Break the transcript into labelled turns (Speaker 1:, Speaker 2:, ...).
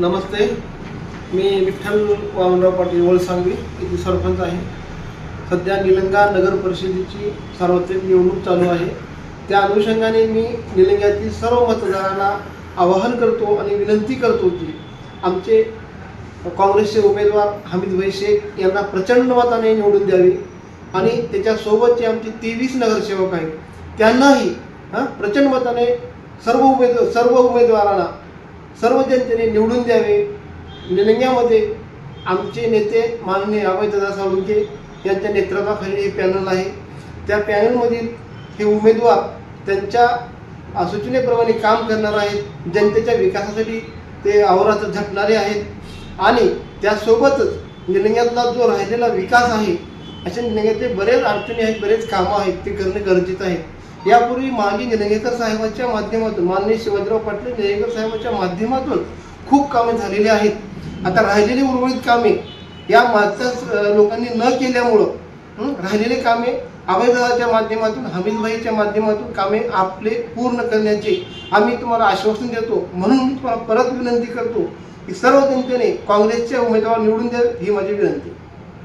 Speaker 1: नमस्ते. मी विठ्ठल वामनराव पाटील वळसांगवी इथे सरपंच आहे. सध्या निलंगा नगर परिषदेची सार्वत्रिक निवडणूक चालू आहे. त्या अनुषंगाने मी निलंग्यातील सर्व मतदारांना आवाहन करतो आणि विनंती करतो की आमचे काँग्रेसचे उमेदवार हमीदभाई शेख यांना प्रचंड मताने निवडून द्यावी आणि त्याच्यासोबतचे आमचे तेवीस नगरसेवक आहेत त्यांनाही हां प्रचंड मताने सर्व उमेद सर्व उमेदवारांना सर्व जनतेने निवडून द्यावे. निलंग्यामध्ये आमचे नेते माननीय अभयदादा साळुंके यांच्या नेतृत्वाखाली हे पॅनल आहे. त्या पॅनलमधील हे उमेदवार त्यांच्या सूचनेप्रमाणे काम करणार आहेत. जनतेच्या विकासासाठी ते आवरात झटणारे आहेत. आणि त्यासोबतच निलंग्यातला जो राहिलेला विकास आहे अशा निलंग्यातले बरेच अडचणी आहेत बरेच कामं आहेत ते करणे गरजेचं आहे. यापूर्वी मागे निलंगेकर साहेबांच्या माध्यमातून माननीय शिवाजीराव पाटील निलंगेकर साहेबांच्या माध्यमातून खूप कामे झालेली आहेत. आता राहिलेली उर्वरित कामे या मागच्या लोकांनी न केल्यामुळं राहिलेली राहिलेले कामे अभयदाच्या माध्यमातून हमीदभाईच्या माध्यमातून कामे आपले पूर्ण करण्याचे आम्ही तुम्हाला आश्वासन देतो. म्हणून मी तुम्हाला परत विनंती करतो की सर्व जनतेने काँग्रेसचे उमेदवार निवडून द्या ही माझी विनंती